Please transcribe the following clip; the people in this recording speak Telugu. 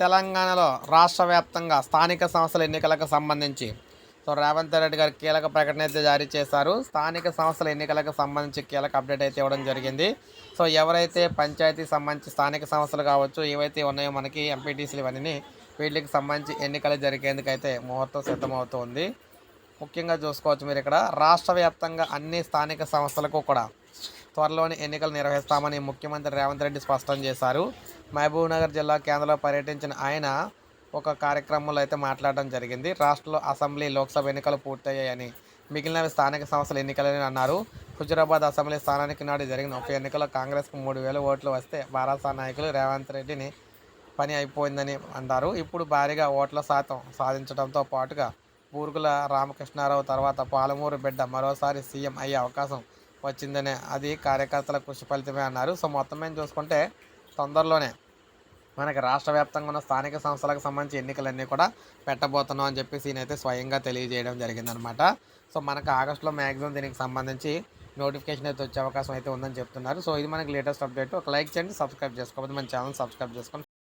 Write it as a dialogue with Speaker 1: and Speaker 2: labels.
Speaker 1: తెలంగాణలో రాష్ట్ర వ్యాప్తంగా స్థానిక సంస్థల ఎన్నికలకు సంబంధించి. సో రేవంత్ రెడ్డి గారు కీలక ప్రకటన అయితే జారీ చేశారు. స్థానిక సంస్థల ఎన్నికలకు సంబంధించి కీలక అప్డేట్ అయితే ఇవ్వడం జరిగింది. సో ఎవరైతే పంచాయతీ సంబంధించి స్థానిక సంస్థలు కావచ్చు ఏవైతే ఉన్నాయో మనకి ఎంపీటీసీలు ఇవన్నీ వీటికి సంబంధించి ఎన్నికలు జరిగేందుకైతే ముహూర్తం సిద్ధమవుతుంది. ముఖ్యంగా చూసుకోవచ్చు మీరు ఇక్కడ రాష్ట్ర వ్యాప్తంగా అన్ని స్థానిక సంస్థలకు కూడా త్వరలోనే ఎన్నికలు నిర్వహిస్తామని ముఖ్యమంత్రి రేవంత్ రెడ్డి స్పష్టం చేశారు. మహబూబ్నగర్ జిల్లా కేంద్రంలో పర్యటించిన ఆయన ఒక కార్యక్రమంలో అయితే మాట్లాడడం జరిగింది. రాష్ట్రంలో అసెంబ్లీ లోక్సభ ఎన్నికలు పూర్తయ్యాయని మిగిలినవి స్థానిక సంస్థల ఎన్నికలని అన్నారు. హుజురాబాద్ అసెంబ్లీ స్థానానికి నాడు జరిగిన ఉప ఎన్నికల్లో కాంగ్రెస్కు మూడు వేల ఓట్లు వస్తే బారాసా నాయకులు రేవంత్ రెడ్డిని పని అయిపోయిందని అన్నారు. ఇప్పుడు భారీగా ఓట్ల శాతం సాధించడంతో పాటుగా బూరుగుల రామకృష్ణారావు తర్వాత పాలమూరు బిడ్డ మరోసారి సీఎం అయ్యే అవకాశం వచ్చిందనే అది కార్యకర్తల కృషి ఫలితమే అన్నారు. సో మొత్తం మేము చూసుకుంటే తొందరలోనే మనకి రాష్ట్ర వ్యాప్తంగా ఉన్న స్థానిక సంస్థలకు సంబంధించి ఎన్నికలన్నీ కూడా పెట్టబోతున్నాం అని చెప్పేసి ఈయనైతే స్వయంగా తెలియజేయడం జరిగిందనమాట సో మనకు ఆగస్టులో మ్యాక్సిమం దీనికి సంబంధించి నోటిఫికేషన్ అయితే వచ్చే అవకాశం అయితే ఉందని చెప్తున్నారు. సో ఇది మనకి లేటెస్ట్ అప్డేట్ ఒక లైక్ చేయండి సబ్స్క్రైబ్ చేసుకోకపోతే మన ఛానల్ సబ్స్క్రైబ్ చేసుకోండి.